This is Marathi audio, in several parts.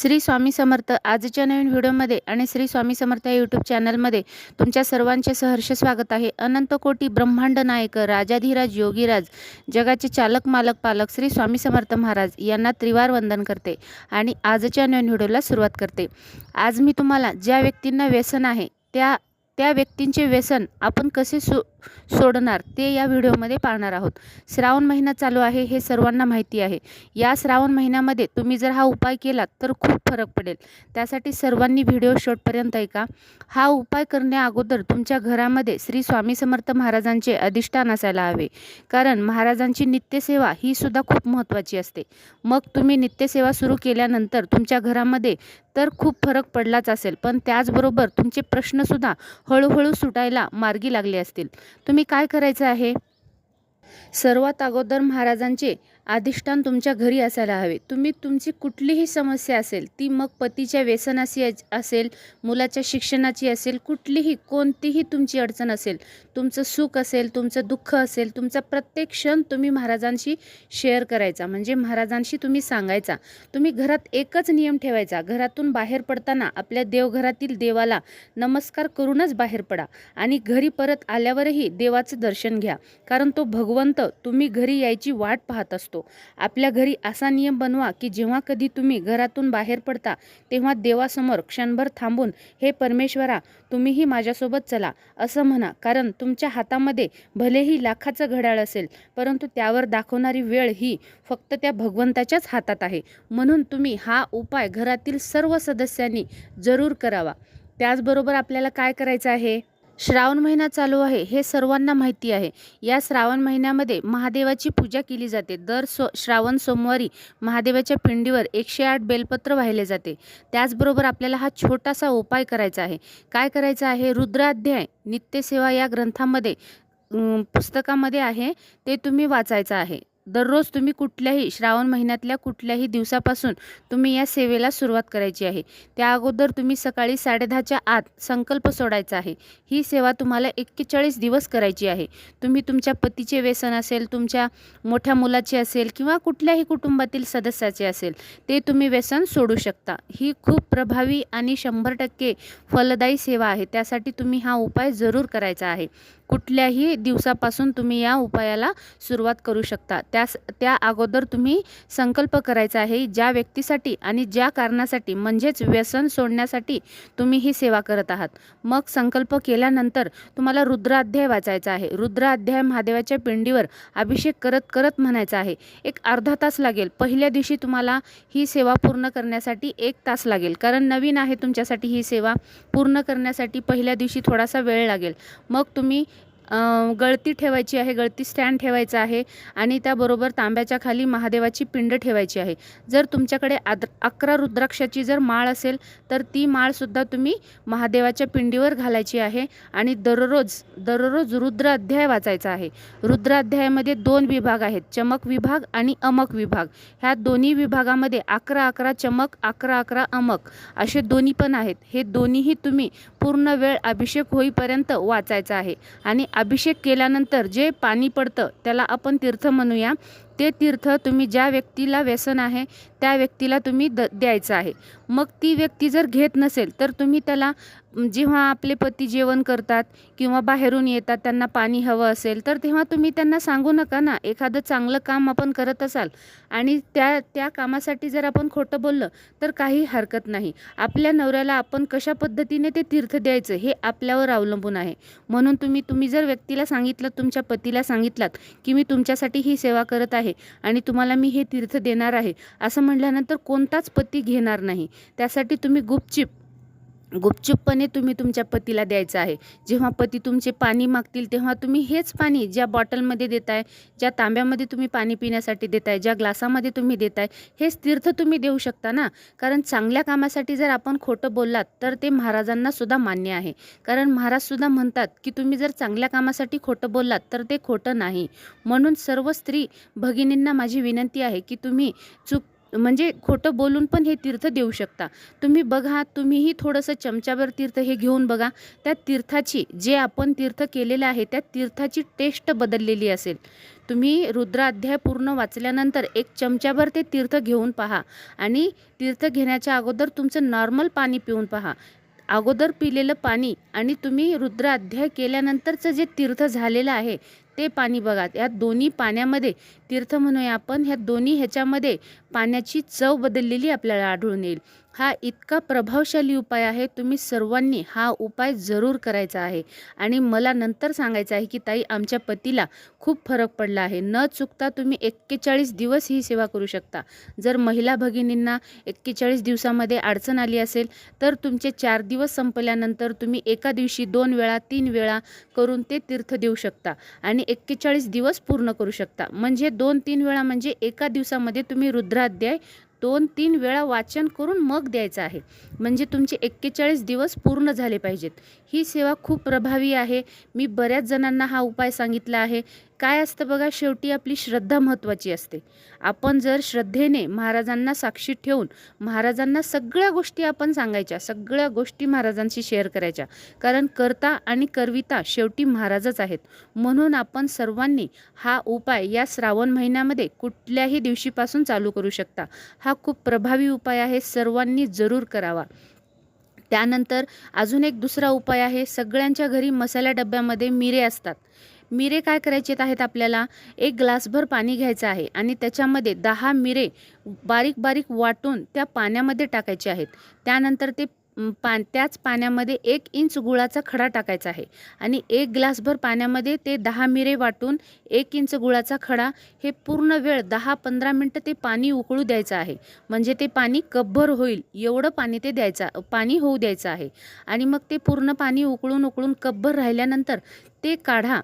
श्री स्वामी समर्थ आजच्या नवीन व्हिडिओमध्ये आणि श्री स्वामी समर्थ या यूट्यूब चॅनलमध्ये तुमच्या सर्वांचे सहर्ष स्वागत आहे. अनंत कोटी ब्रह्मांड नायक राजाधिराज योगीराज जगाचे चालक मालक पालक श्री स्वामी समर्थ महाराज यांना त्रिवार वंदन करते आणि आजच्या नवीन व्हिडिओला सुरुवात करते. आज मी तुम्हाला ज्या व्यक्तींना व्यसन आहे त्या त्या व्यक्तींचे व्यसन आपण कसे सु सोडणार ते या व्हिडिओमध्ये पाहणार आहोत. श्रावण महिना चालू आहे हे सर्वांना माहिती आहे. या श्रावण महिन्यामध्ये तुम्ही जर हा उपाय केलात तर खूप फरक पडेल. त्यासाठी सर्वांनी व्हिडिओ शेवटपर्यंत ऐका. हा उपाय करण्या अगोदर तुमच्या घरामध्ये श्री स्वामी समर्थ महाराजांचे अधिष्ठान असायला हवे. कारण महाराजांची नित्यसेवा ही सुद्धा खूप महत्त्वाची असते. मग तुम्ही नित्यसेवा सुरू केल्यानंतर तुमच्या घरामध्ये तर खूप फरक पडलाच असेल पण त्याचबरोबर तुमचे प्रश्नसुद्धा हळूहळू सुटायला मार्गी लागले असतील. तुम्ही काय करायचं आहे? सर्वात अगोदर महाराजांचे अधिष्ठान तुमच्या घरी असायला हवे. तुम्ही तुमची कुठलीही समस्या असेल ती मग पतीच्या व्यसनाची असेल मुलाच्या शिक्षणाची असेल कुठलीही कोणतीही तुमची अडचण असेल तुमचं सुख असेल तुमचं दुःख असेल तुमचा प्रत्येक क्षण तुम्ही महाराजांशी शेअर करायचा. म्हणजे महाराजांशी तुम्ही सांगायचा. तुम्ही घरात एकच नियम ठेवायचा. घरातून बाहेर पडताना आपल्या देवघरातील देवाला नमस्कार करूनच बाहेर पडा आणि घरी परत आल्यावरही देवाचं दर्शन घ्या. कारण तो भगवंत तुम्ही घरी यायची वाट पाहत असतो. आपल्या घरी असा नियम बनवा की जेव्हा कधी तुम्ही घरातून बाहेर पडता तेव्हा देवासमोर क्षणभर थांबून हे परमेश्वरा तुम्हीही माझ्यासोबत चला असं म्हणा. कारण तुमच्या हातामध्ये भलेही लाखाचं घड्याळ असेल परंतु त्यावर दाखवणारी वेळ ही फक्त त्या भगवंताच्याच हातात आहे. म्हणून तुम्ही हा उपाय घरातील सर्व सदस्यांनी जरूर करावा. त्याचबरोबर आपल्याला काय करायचं आहे? श्रावण महिना चालू आहे हे सर्वांना माहिती आहे. या श्रावण महिन्यामध्ये महादेवाची पूजा केली जाते. दर सो श्रावण सोमवारी महादेवाच्या पिंडीवर एकशे आठ बेलपत्र वाहिले जाते. त्याचबरोबर आपल्याला हा छोटासा उपाय करायचा आहे. काय करायचं आहे? रुद्राध्याय नित्यसेवा या ग्रंथामध्ये पुस्तकामध्ये आहे ते तुम्ही वाचायचं आहे. दररोज तुम्ही कुठल्याही श्रावण महिन्यातल्या कुठल्याही दिवसापासून तुम्ही या सेवेला सुरुवात करायची आहे. त्या अगोदर तुम्ही सकाळी साडेदहाच्या आत संकल्प सोडायचा आहे. ही सेवा तुम्हाला एक्केचाळीस दिवस करायची आहे. तुम्ही तुमच्या पतीचे व्यसन असेल तुमच्या मोठ्या मुलाचे असेल किंवा कुठल्याही कुटुंबातील सदस्याचे असेल ते तुम्ही व्यसन सोडू शकता. ही खूप प्रभावी आणि शंभर टक्के फलदायी सेवा आहे. त्यासाठी तुम्ही हा उपाय जरूर करायचा आहे. कुठल्याही दिवसापासून तुम्ही या उपायाला सुरुवात करू शकता. त्यास त्या अगोदर तुम्ही संकल्प करायचा आहे ज्या व्यक्तीसाठी आणि ज्या कारणासाठी म्हणजेच व्यसन सोडण्यासाठी तुम्ही ही सेवा करत आहात. मग संकल्प केल्यानंतर तुम्हाला रुद्राध्याय वाचायचा आहे. रुद्राध्याय महादेवाच्या पिंडीवर अभिषेक करत करत म्हणायचा आहे एक अर्धा तास लागेल. पहिल्या दिवशी तुम्हाला ही सेवा पूर्ण करण्यासाठी एक तास लागेल. कारण नवीन आहे तुमच्यासाठी ही सेवा पूर्ण करण्यासाठी पहिल्या दिवशी थोडासा वेळ लागेल. मग तुम्ही गळती ठेवायची आहे गळती स्टँड ठेवायचा आहे आणि त्याबरोबर तांब्याच्या खाली महादेवाची पिंड ठेवायची आहे. जर तुमच्याकडे आद अकरा रुद्राक्षाची जर माळ असेल तर ती माळसुद्धा तुम्ही महादेवाच्या पिंडीवर घालायची आहे आणि दररोज दररोज रुद्र अध्याय वाचायचा आहे. रुद्र अध्यायामध्ये दोन विभाग आहेत चमक विभाग आणि अमक विभाग. ह्या दोन्ही विभागामध्ये अकरा अकरा चमक अकरा अकरा अमक असे दोन्ही पण आहेत. हे दोन्हीही तुम्ही पूर्ण वेळ अभिषेक होईपर्यंत वाचायचा आहे आणि अभिषेक केल्यानंतर जे पाणी पडतं त्याला आपण तीर्थ म्हणूया. ते तीर्थ तुम्ही ज्या व्यक्तीला व्यसन आहे त्या व्यक्तीला तुम्ही द द्यायचं आहे. मग ती व्यक्ती जर घेत नसेल तर तुम्ही त्याला जेव्हा आपले पती जेवण करतात किंवा बाहेरून येतात त्यांना पाणी हवं असेल तर तेव्हा तुम्ही त्यांना सांगू नका ना एखादं चांगलं काम आपण करत असाल आणि त्या त्या कामासाठी जर आपण खोटं बोललं तर काही हरकत नाही. आपल्या नवऱ्याला आपण कशा पद्धतीने ते तीर्थ द्यायचं हे आपल्यावर अवलंबून आहे. म्हणून तुम्ही तुम्ही जर व्यक्तीला सांगितलं तुमच्या पतीला सांगितलात की मी तुमच्यासाठी ही सेवा करत आहे आणि तुम्हाला मी हे तीर्थ देणार आहे. असं म्हटल्यानंतर कोणताच पती घेणार नाही. त्यासाठी तुम्ही गुपचिप गुपचूपपणे तुम्ही तुमच्या पतीला द्यायचं आहे. जेव्हा पती तुमचे पाणी मागतील तेव्हा तुम्ही हेच पाणी ज्या बॉटलमध्ये देताय ज्या तांब्यामध्ये तुम्ही पाणी पिण्यासाठी देताय ज्या ग्लासामध्ये तुम्ही देताय हेच तीर्थ तुम्ही देऊ शकता ना? कारण चांगल्या कामासाठी जर आपण खोटं बोललात तर ते महाराजांना सुद्धा मान्य आहे. कारण महाराजसुद्धा म्हणतात की तुम्ही जर चांगल्या कामासाठी खोटं बोललात तर ते खोटं नाही. म्हणून सर्व स्त्री भगिनींना माझी विनंती आहे की तुम्ही चूक म्हणजे खोटं बोलून पण हे तीर्थ देऊ शकता. तुम्ही बघा तुम्हीही थोडंसं चमच्याभर तीर्थ हे घेऊन बघा. त्या तीर्थाची जे आपण तीर्थ केलेलं आहे त्या तीर्थाची टेस्ट बदललेली असेल. तुम्ही रुद्राध्याय पूर्ण वाचल्यानंतर एक चमच्याभर ते तीर्थ घेऊन पहा. आणि तीर्थ घेण्याच्या अगोदर तुमचं नॉर्मल पाणी पिऊन पहा. अगोदर पिलेलं पाणी आणि तुम्ही रुद्राध्याय केल्यानंतरचं जे तीर्थ झालेलं आहे ते पाणी बघा. या दोन्ही पाण्यामध्ये तीर्थ म्हणूया आपण. ह्या दोन्ही ह्याच्यामध्ये पाण्याची चव बदललेली आपल्याला आढळून येईल. हा इतका प्रभावशाली उपाय आहे. तुम्ही सर्वांनी हा उपाय जरूर करायचा आहे. आणि मला नंतर सांगायचं आहे की ताई आमच्या पतीला खूप फरक पडला आहे. न चुकता तुम्ही एक्केचाळीस दिवस ही सेवा करू शकता. जर महिला भगिनींना एक्केचाळीस दिवसामध्ये अडचण आली असेल तर तुमचे चार दिवस संपल्यानंतर तुम्ही एका दिवशी दोन वेळा तीन वेळा करून ते तीर्थ देऊ शकता आणि एक्केचाळीस दिवस पूर्ण करू शकता. म्हणजे दोन तीन वेळा म्हणजे एका दिवसामध्ये तुम्ही रुद्राध्याय दोन तीन वेळा वाचन करून मग द्यायचं आहे. म्हणजे तुमचे एक्केचाळीस दिवस पूर्ण झाले पाहिजेत. ही सेवा खूप प्रभावी आहे. मी बऱ्याच जणांना हा उपाय सांगितला आहे. काय असतं बघा शेवटी आपली श्रद्धा महत्त्वाची असते. आपण जर श्रद्धेने महाराजांना साक्षी ठेवून महाराजांना सगळ्या गोष्टी आपण सांगायच्या सगळ्या गोष्टी महाराजांशी शेअर करायच्या. कारण करता आणि करविता शेवटी महाराजच आहेत. म्हणून आपण सर्वांनी हा उपाय या श्रावण महिन्यामध्ये कुठल्याही दिवशीपासून चालू करू शकता. हा खूप प्रभावी उपाय आहे सर्वांनी जरूर करावा. त्यानंतर अजून एक दुसरा उपाय आहे सगळ्यांच्या घरी मसाल्या डब्यामध्ये मिरे असतात. मिरे काय करायचे आहेत आपल्याला? एक ग्लासभर पाणी घ्यायचं आहे आणि त्याच्यामध्ये दहा मिरे बारीक बारीक वाटून त्या पाण्यामध्ये टाकायचे आहेत. त्यानंतर ते पा त्याच पाण्यामध्ये एक इंच गुळाचा खडा टाकायचा आहे आणि एक ग्लासभर पाण्यामध्ये ते दहा मिरे वाटून एक इंच गुळाचा खडा हे पूर्ण वेळ दहा पंधरा मिनटं ते पाणी उकळू द्यायचं आहे. म्हणजे ते पाणी कपभर होईल एवढं पाणी ते द्यायचं पाणी होऊ द्यायचं आहे. आणि मग ते पूर्ण पाणी उकळून उकळून कपभर राहिल्यानंतर ते काढा.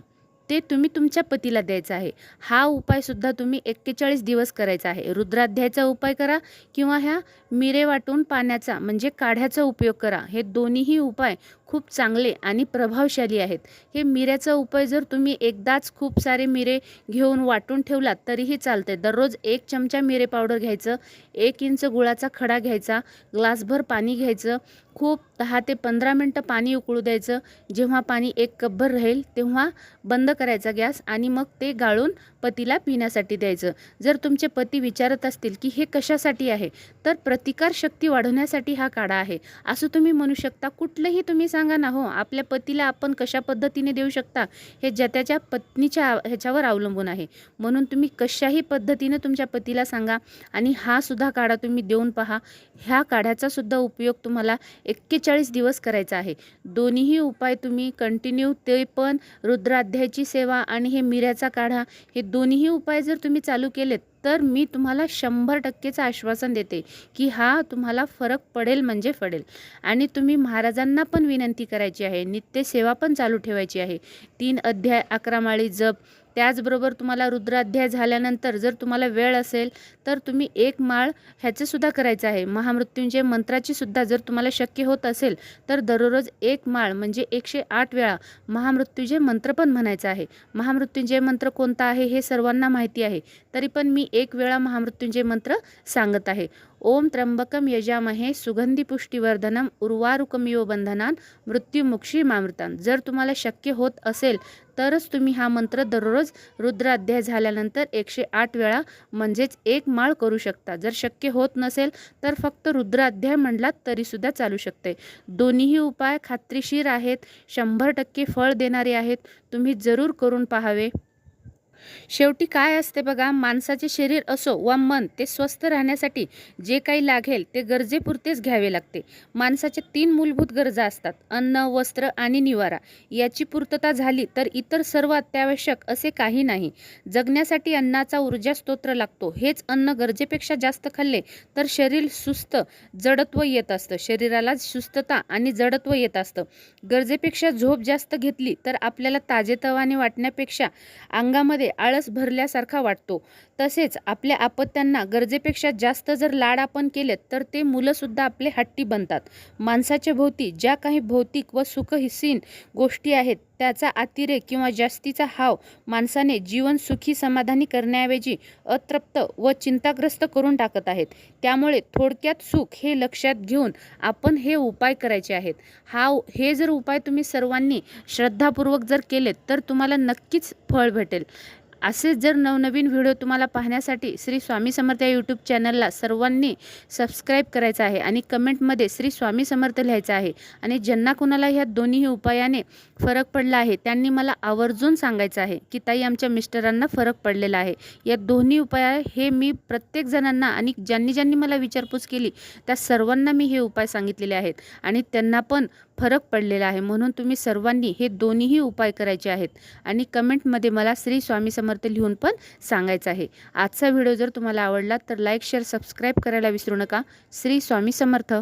ते तुम्ही तुमच्या पतीला द्यायचं आहे. हा उपायसुद्धा तुम्ही एक्केचाळीस दिवस करायचा आहे. रुद्राध्यायचा उपाय करा किंवा ह्या मिरे वाटून पाण्याचा म्हणजे काढ्याचा उपयोग करा. हे दोन्हीही उपाय खूप चांगले आणि प्रभावशाली आहेत. हे मिऱ्याचा उपाय जर तुम्ही एकदाच खूप सारे मिरे घेऊन वाटून ठेवलात तरीही चालते दररोज एक चमचा मिरे पावडर घ्यायचं एक इंच गुळाचा खडा घ्यायचा ग्लासभर पाणी घ्यायचं खूप दहा ते पंधरा मिनटं पाणी उकळू द्यायचं. जेव्हा पाणी एक कपभर राहील तेव्हा बंद करायचा गॅस आणि मग ते गाळून पतीला पिण्यासाठी द्यायचं. जर तुमचे पती विचारत असतील की हे कशासाठी आहे तर प्रतिकार शक्ती वाढवण्यासाठी हा काढा आहे. असं तुम्ही म्हणू शकता कुठलंही तुम्ही सांगा ना हो आपल्या पतीला आपण कशा पद्धतीने देऊ शकता हे ज्या त्याच्या पत्नीच्या ह्याच्यावर अवलंबून आहे. म्हणून तुम्ही कशाही पद्धतीने तुमच्या पतीला सांगा आणि हा सुद्धा काढा तुम्ही देऊन पहा. ह्या काढ्याचा सुद्धा उपयोग तुम्हाला एक्केचाळीस दिवस करायचा आहे. दोन्हीही उपाय तुम्ही कंटिन्यू ते पण रुद्राध्यायची सेवा आणि हे मिऱ्याचा काढा हे दोन्हीही उपाय जर तुम्ही चालू केलेत तर मी तुम्हाला शंभर टक्केचं आश्वासन देते की हा तुम्हाला फरक पडेल म्हणजे पडेल. आणि तुम्ही महाराजांना पण विनंती करायची आहे. नित्य सेवा पण चालू ठेवायची आहे. तीन अध्याय अकरा माळी जप त्याचबरोबर तुम्हाला रुद्राध्याय झाल्यानंतर जर तुम्हाला वेळ असेल तर तुम्ही एक माळ ह्याचंसुद्धा करायचं आहे. महामृत्युंजय मंत्राची सुद्धा जर तुम्हाला शक्य होत असेल तर दररोज एक माळ म्हणजे एकशे आठ वेळा महामृत्युंजय मंत्र पण म्हणायचा आहे. महामृत्युंजय मंत्र कोणता आहे हे सर्वांना माहिती आहे. तरी पण मी एक वेळा महामृत्युंजय मंत्र सांगत आहे. ओम त्र्यंबकम यजामहे सुगंधी पुष्टीवर्धनम उर्वारुकमिव बंधनान मृत्युमुक्षी मामृतान. जर तुम्हाला शक्य होत असेल तरच तुम्ही हा मंत्र दररोज रुद्राध्याय झाल्यानंतर एकशे आठ वेळा म्हणजेच एक माळ करू शकता. जर शक्य होत नसेल तर फक्त रुद्राध्याय म्हणलात तरीसुद्धा चालू शकते. दोन्हीही उपाय खात्रीशीर आहेत. शंभर टक्के फळ देणारे आहेत. तुम्ही जरूर करून पाहावे. शेवटी काय असते बघा माणसाचे शरीर असो वा मन ते स्वस्थ राहण्यासाठी जे काही लागेल ते गरजेपुरतेच घ्यावे लागते. माणसाचे तीन मूलभूत गरजा असतात अन्न वस्त्र आणि निवारा. याची पूर्तता झाली तर इतर सर्व अत्यावश्यक असे काही नाही. जगण्यासाठी अन्नाचा ऊर्जा स्तोत्र लागतो. हेच अन्न गरजेपेक्षा जास्त खाल्ले तर शरीर सुस्त जडत्व येत असतं. शरीराला सुस्तता आणि जडत्व येत असतं. गरजेपेक्षा झोप जास्त घेतली तर आपल्याला ताजेतवाने वाटण्यापेक्षा अंगामध्ये आळस भरल्यासारखा वाटतो. तसेच आपल्या आपत्त्यांना गरजेपेक्षा जास्त जर लाड आपण केलेत तर ते मुलंसुद्धा आपले हट्टी बनतात. माणसाच्या भोवती ज्या काही भौतिक व सुखहिसीन गोष्टी आहेत त्याचा अतिरेक किंवा जास्तीचा हाव माणसाने जीवन सुखी समाधानी करण्याऐवजी अतृप्त व चिंताग्रस्त करून टाकत आहेत. त्यामुळे थोडक्यात सुख हे लक्षात घेऊन आपण हे उपाय करायचे आहेत. हा हे जर उपाय तुम्ही सर्वांनी श्रद्धापूर्वक जर केलेत तर तुम्हाला नक्कीच फळ भेटेल. असेच जर नवनवीन व्हिडिओ तुम्हाला पाहण्यासाठी श्री स्वामी समर्थ या यूट्यूब चॅनलला सर्वांनी सबस्क्राईब करायचं आहे आणि कमेंटमध्ये श्री स्वामी समर्थ लिहायचं आहे. आणि ज्यांना कुणाला ह्या दोन्ही उपायाने फरक पडला आहे त्यांनी मला आवर्जून सांगायचं आहे की ताई आमच्या मिस्टरांना फरक पडलेला आहे. या दोन्ही उपाय हे मी प्रत्येक जणांना आणि ज्यांनी ज्यांनी मला विचारपूस केली त्या सर्वांना मी हे उपाय सांगितलेले आहेत आणि त्यांना पण फरक पडलेला आहे. म्हणून तुम्ही सर्वांनी हे दोन्हीही उपाय करायचे आहेत. आणि कमेंटमध्ये मला श्री स्वामी समर्थ लिहून पण सांगायचं आहे. आजचा व्हिडिओ जर तुम्हाला आवडला तर लाईक शेअर सबस्क्राईब करायला विसरू नका. श्री स्वामी समर्थ.